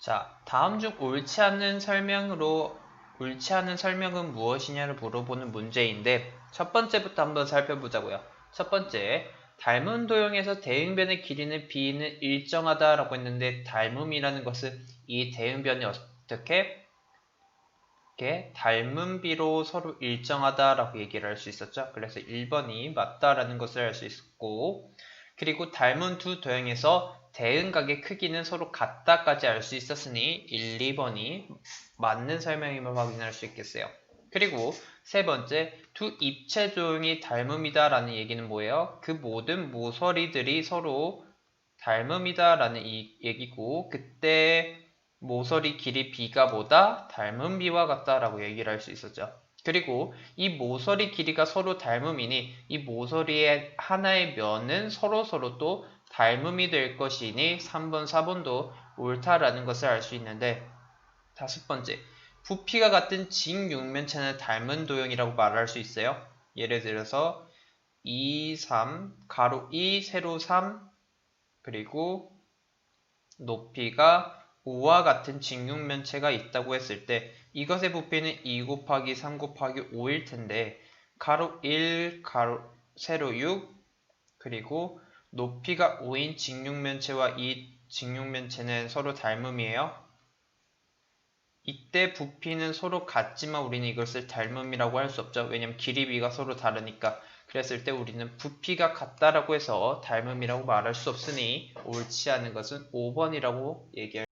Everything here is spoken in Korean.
자, 다음 중 옳지 않는 설명으로 옳지 않은 설명은 무엇이냐를 물어보는 문제인데 첫 번째부터 한번 살펴보자고요. 첫 번째, 닮은 도형에서 대응변의 길이는 b는 일정하다라고 했는데 닮음이라는 것은 이 대응변이 어떻게 이렇게 닮은 비로 서로 일정하다라고 얘기를 할 수 있었죠. 그래서 1번이 맞다라는 것을 알 수 있었고 그리고 닮은 두 도형에서 대응각의 크기는 서로 같다까지 알 수 있었으니 1, 2번이 맞는 설명임을 확인할 수 있겠어요. 그리고 세 번째, 두 입체 조형이 닮음이다 라는 얘기는 뭐예요? 그 모든 모서리들이 서로 닮음이다 라는 이 얘기고 그때 모서리 길이 b가 보다 닮은 b와 같다 라고 얘기를 할 수 있었죠. 그리고 이 모서리 길이가 서로 닮음이니 이 모서리의 하나의 면은 서로 서로 또 닮음이 될 것이니 3번, 4번도 옳다라는 것을 알 수 있는데 다섯 번째, 부피가 같은 직육면체는 닮은 도형이라고 말할 수 있어요. 예를 들어서 2, 3, 가로 2, 세로 3, 그리고 높이가 5와 같은 직육면체가 있다고 했을 때 이것의 부피는 2 곱하기 3 곱하기 5일 텐데 가로 1, 가로 세로 6, 그리고 높이가 5인 직육면체와 이 직육면체는 서로 닮음이에요. 이때 부피는 서로 같지만 우리는 이것을 닮음이라고 할 수 없죠. 왜냐면 길이비가 서로 다르니까. 그랬을 때 우리는 부피가 같다라고 해서 닮음이라고 말할 수 없으니 옳지 않은 것은 5번이라고 얘기할